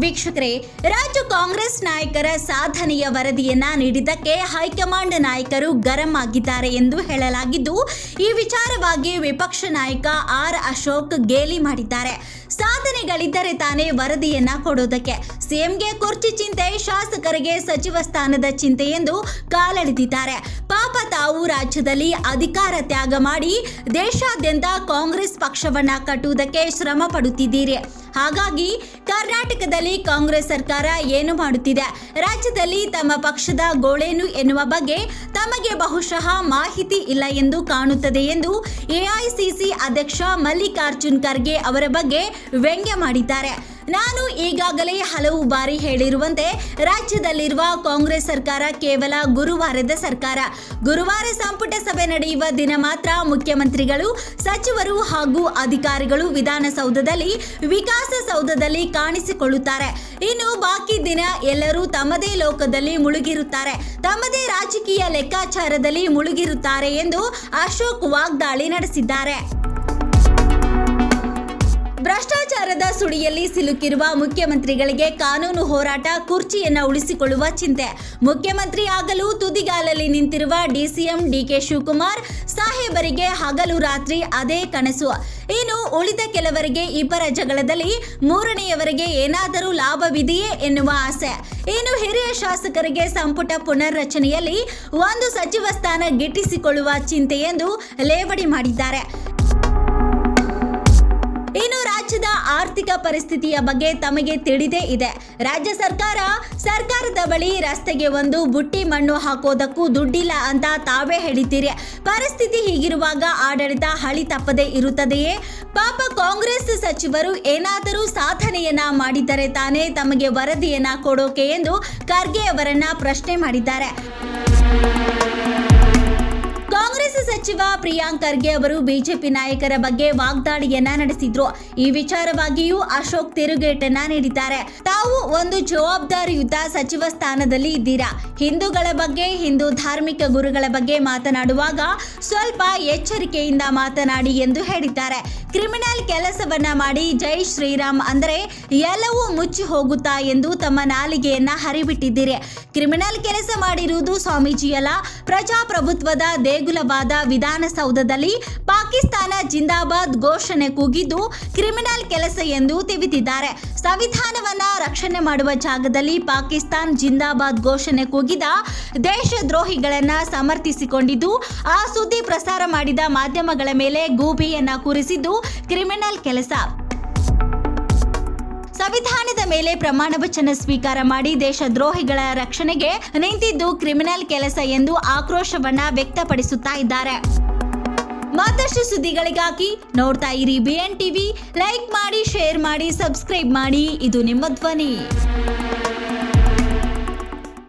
ವೀಕ್ಷಕರೇ, ರಾಜ್ಯ ಕಾಂಗ್ರೆಸ್ ನಾಯಕರ ಸಾಧನೆಯ ವರದಿಯನ್ನ ನೀಡಿದ್ದಕ್ಕೆ ಹೈಕಮಾಂಡ್ ನಾಯಕರು ಗರಂ ಆಗಿದ್ದಾರೆ ಎಂದು ಹೇಳಲಾಗಿದ್ದು, ಈ ವಿಚಾರವಾಗಿ ವಿಪಕ್ಷ ನಾಯಕ ಆರ್ ಅಶೋಕ್ ಗೇಲಿ ಮಾಡಿದ್ದಾರೆ. ಸಾಧನೆಗಳಿದ್ದರೆ ತಾನೇ ವರದಿಯನ್ನ ಕೊಡೋದಕ್ಕೆ. ಸಿಎಂಗೆ ಕುರ್ಚಿ ಚಿಂತೆ, ಶಾಸಕರಿಗೆ ಸಚಿವ ಸ್ಥಾನದ ಚಿಂತೆ ಎಂದು ಕಾಲೆಳೆದಿದ್ದಾರೆ. ಪಾಪ ತಾವು ರಾಜ್ಯದಲ್ಲಿ ಅಧಿಕಾರ ತ್ಯಾಗ ಮಾಡಿ ದೇಶಾದ್ಯಂತ ಕಾಂಗ್ರೆಸ್ ಪಕ್ಷವನ್ನ ಕಟ್ಟುವುದಕ್ಕೆ ಶ್ರಮ ಪಡುತ್ತಿದ್ದೀರಿ. ಹಾಗಾಗಿ ಕರ್ನಾಟಕದಲ್ಲಿ ಕಾಂಗ್ರೆಸ್ ಸರ್ಕಾರ ಏನು ಮಾಡುತ್ತಿದೆ? ರಾಜ್ಯದಲ್ಲಿ ತಮ್ಮ ಪಕ್ಷದ ಗೋಳೇನು ಎನ್ನುವ ಬಗ್ಗೆ ತಮಗೆ ಬಹುಶಃ ಮಾಹಿತಿ ಇಲ್ಲ ಎಂದು ಕಾಣುತ್ತದೆ ಎಂದು ಎಐಸಿಸಿ ಅಧ್ಯಕ್ಷ ಮಲ್ಲಿಕಾರ್ಜುನ್ ಖರ್ಗೆ ಅವರ ಬಗ್ಗೆ ವ್ಯಂಗ್ಯ ಮಾಡಿದ್ದಾರೆ. ನಾನು ಈಗಾಗಲೇ ಹಲವು ಬಾರಿ ಹೇಳಿರುವಂತೆ ರಾಜ್ಯದಲ್ಲಿರುವ ಕಾಂಗ್ರೆಸ್ ಸರ್ಕಾರ ಕೇವಲ ಗುರುವಾರದ ಸರ್ಕಾರ. ಗುರುವಾರ ಸಂಪುಟ ಸಭೆ ನಡೆಯುವ ದಿನ ಮಾತ್ರ ಮುಖ್ಯಮಂತ್ರಿಗಳು, ಸಚಿವರು ಹಾಗೂ ಅಧಿಕಾರಿಗಳು ವಿಧಾನಸೌಧದಲ್ಲಿ ವಿಕಾಸಸೌಧದಲ್ಲಿ ಕಾಣಿಸಿಕೊಳ್ಳುತ್ತಾರೆ. ಇನ್ನು ಬಾಕಿ ದಿನ ಎಲ್ಲರೂ ತಮ್ಮದೇ ಲೋಕದಲ್ಲಿ ಮುಳುಗಿರುತ್ತಾರೆ. ತಮ್ಮದೇ ರಾಜಕೀಯ ಲೆಕ್ಕಾಚಾರದಲ್ಲಿ ಮುಳುಗಿರುತ್ತಾರೆ ಎಂದು ಅಶೋಕ್ ವಾಗ್ದಾಳಿ ನಡೆಸಿದ್ದಾರೆ. ಭ್ರಷ್ಟಾಚಾರದ ಸುಳಿಯಲ್ಲಿ ಸಿಲುಕಿರುವ ಮುಖ್ಯಮಂತ್ರಿಗಳಿಗೆ ಕಾನೂನು ಹೋರಾಟ ಕುರ್ಚಿಯನ್ನ ಉಳಿಸಿಕೊಳ್ಳುವ ಚಿಂತೆ. ಮುಖ್ಯಮಂತ್ರಿ ಆಗಲು ತುದಿಗಾಲಲ್ಲಿ ನಿಂತಿರುವ ಡಿಸಿಎಂ ಡಿಕೆ ಶಿವಕುಮಾರ್, ಸಾಹೇಬರಿಗೆ ಹಗಲು ರಾತ್ರಿ ಅದೇ ಕನಸು. ಇನ್ನು ಉಳಿದ ಕೆಲವರಿಗೆ ಇಬ್ಬರ ಜಗಳದಲ್ಲಿ ಮೂರನೆಯವರಿಗೆ ಏನಾದರೂ ಲಾಭವಿದೆಯೇ ಎನ್ನುವ ಆಸೆ. ಇನ್ನು ಹಿರಿಯ ಶಾಸಕರಿಗೆ ಸಂಪುಟ ಪುನರ್ರಚನೆಯಲ್ಲಿ ಒಂದು ಸಚಿವ ಸ್ಥಾನ ಗಿಟ್ಟಿಸಿಕೊಳ್ಳುವ ಚಿಂತೆ ಎಂದು ಲೇವಡಿ ಮಾಡಿದ್ದಾರೆ. ಆರ್ಥಿಕ ಪರಿಸ್ಥಿತಿಯ ಬಗ್ಗೆ ತಮಗೆ ತಿಳಿದೇ ಇದೆ. ರಾಜ್ಯ ಸರ್ಕಾರ ಸರ್ಕಾರದ ಬಳಿ ರಸ್ತೆಗೆ ಒಂದು ಬುಟ್ಟಿ ಮಣ್ಣು ಹಾಕೋದಕ್ಕೂ ದುಡ್ಡಿಲ್ಲ ಅಂತ ತಾವೇ ಹೇಳಿದ್ದೀರಿ. ಪರಿಸ್ಥಿತಿ ಹೀಗಿರುವಾಗ ಆಡಳಿತ ಹಳಿ ತಪ್ಪದೇ ಇರುತ್ತದೆಯೇ? ಪಾಪ ಕಾಂಗ್ರೆಸ್ ಸಚಿವರು ಏನಾದರೂ ಸಾಧನೆಯನ್ನ ಮಾಡಿದರೆ ತಾನೇ ತಮಗೆ ವರದಿಯನ್ನ ಕೊಡೋಕೆ ಎಂದು ಖರ್ಗೆ ಅವರನ್ನ ಪ್ರಶ್ನೆ ಮಾಡಿದ್ದಾರೆ. ಸಚಿವ ಪ್ರಿಯಾಂಕ್ ಖರ್ಗೆ ಅವರು ಬಿಜೆಪಿ ನಾಯಕರ ಬಗ್ಗೆ ವಾಗ್ದಾಳಿಯನ್ನ ನಡೆಸಿದ್ರು. ಈ ವಿಚಾರವಾಗಿಯೂ ಅಶೋಕ್ ತಿರುಗೇಟನ್ನ ನೀಡಿದ್ದಾರೆ. ತಾವು ಒಂದು ಜವಾಬ್ದಾರಿಯುತ ಸಚಿವ ಸ್ಥಾನದಲ್ಲಿ ಇದ್ದೀರಾ? ಹಿಂದೂಗಳ ಬಗ್ಗೆ, ಹಿಂದೂ ಧಾರ್ಮಿಕ ಗುರುಗಳ ಬಗ್ಗೆ ಮಾತನಾಡುವಾಗ ಸ್ವಲ್ಪ ಎಚ್ಚರಿಕೆಯಿಂದ ಮಾತನಾಡಿ ಎಂದು ಹೇಳಿದ್ದಾರೆ. ಕ್ರಿಮಿನಲ್ ಕೆಲಸವನ್ನ ಮಾಡಿ ಜೈ ಶ್ರೀರಾಮ್ ಅಂದರೆ ಎಲ್ಲವೂ ಮುಚ್ಚಿ ಹೋಗುತ್ತಾ ಎಂದು ತಮ್ಮ ನಾಲಿಗೆಯನ್ನ ಹರಿಬಿಟ್ಟಿದ್ದೀರಿ. ಕ್ರಿಮಿನಲ್ ಕೆಲಸ ಮಾಡಿರುವುದು ಸ್ವಾಮೀಜಿಯಲ್ಲ, ಪ್ರಜಾಪ್ರಭುತ್ವದ ದೇಗುಲವಾದ ವಿಧಾನಸೌಧದಲ್ಲಿ ಪಾಕಿಸ್ತಾನ ಜಿಂದಾಬಾದ್ ಘೋಷಣೆ ಕೂಗಿದ್ದು ಕ್ರಿಮಿನಲ್ ಕೆಲಸ ಎಂದು ತಿವಿದಿದ್ದಾರೆ ಸಂವಿಧಾನವನ್ನ ರಕ್ಷಣೆ ಮಾಡುವ ಜಾಗದಲ್ಲಿ ಪಾಕಿಸ್ತಾನ್ ಜಿಂದಾಬಾದ್ ಘೋಷಣೆ ಕೂಗಿದ ದೇಶದ್ರೋಹಿಗಳನ್ನ ಸಮರ್ಥಿಸಿಕೊಂಡಿದ್ದು, ಆ ಸುದ್ದಿ ಪ್ರಸಾರ ಮಾಡಿದ ಮಾಧ್ಯಮಗಳ ಮೇಲೆ ಗೂಬಿಯನ್ನ ಕೂರಿಸಿದ್ದು ಕ್ರಿಮಿನಲ್ ಕೆಲಸ. ಸಂವಿಧಾನದ ಮೇಲೆ ಪ್ರಮಾಣ ವಚನ ಸ್ವೀಕಾರ ಮಾಡಿ ದೇಶದ್ರೋಹಿಗಳ ರಕ್ಷಣೆಗೆ ನಿಂತಿದ್ದು ಕ್ರಿಮಿನಲ್ ಕೆಲಸ ಎಂದು ಆಕ್ರೋಶವನ್ನ ವ್ಯಕ್ತಪಡಿಸುತ್ತಾ ಇದ್ದಾರೆ. ಮತ್ತಷ್ಟು ಸುದ್ದಿಗಳಿಗಾಗಿ ನೋಡ್ತಾ ಇರಿ ಬಿಎನ್ ಟಿವಿ ಲೈಕ್ ಮಾಡಿ ಶೇರ್ ಮಾಡಿ ಸಬ್ಸ್ಕ್ರೈಬ್ ಮಾಡಿ. ಇದು ನಿಮ್ಮ ಧ್ವನಿ.